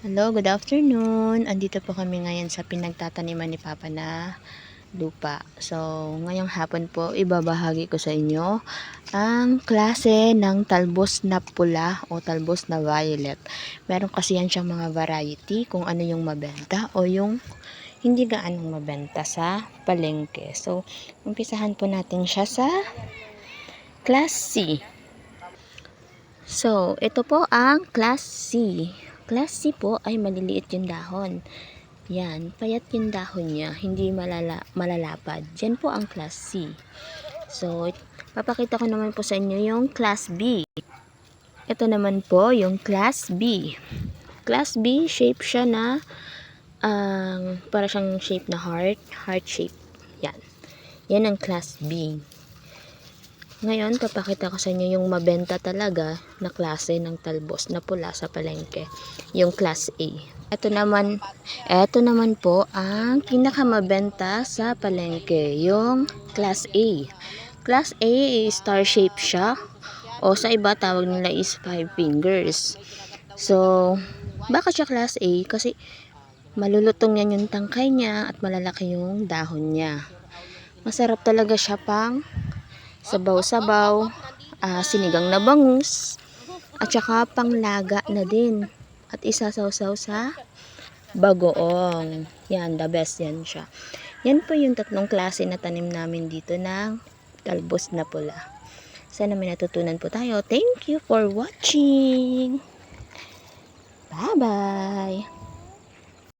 Hello, good afternoon. Andito po kami ngayon sa pinagtataniman ni Papa na lupa. So, ngayong hapon po, ibabahagi ko sa inyo ang klase ng talbos na pula o talbos na violet. Meron kasi yan siyang mga variety kung ano yung mabenta o yung hindi gaanong mabenta sa palengke. So, umpisahan po natin siya sa class C. So, ito po ang class C. Class C po ay maliliit yung dahon. Yan, payat yung dahon niya, hindi malala, malalapad. Yan po ang class C. So, papakita ko naman po sa inyo yung class B. Ito naman po yung class B. Class B, shape siya na ang para siyang shape na heart, heart shape. Yan. Yan ang class B. Ngayon, papakita ko sa inyo yung mabenta talaga na klase ng talbos na pula sa palengke. Yung class A. Ito naman, ito naman po ang pinakamabenta sa palengke. Yung class A. Class A, star shape siya. O sa iba, tawag nila is five fingers. So, bakit siya class A? Kasi malulutong yan yung tangkay niya at malalaki yung dahon niya. Masarap talaga siya pang sabaw-sabaw, ah, sinigang na bangus, at saka panglaga na din. At isasawsaw sa bagoong. Yan, the best yan siya. Yan po yung tatlong klase na tanim namin dito ng talbos na pula. Sana may natutunan po tayo. Thank you for watching. Bye-bye.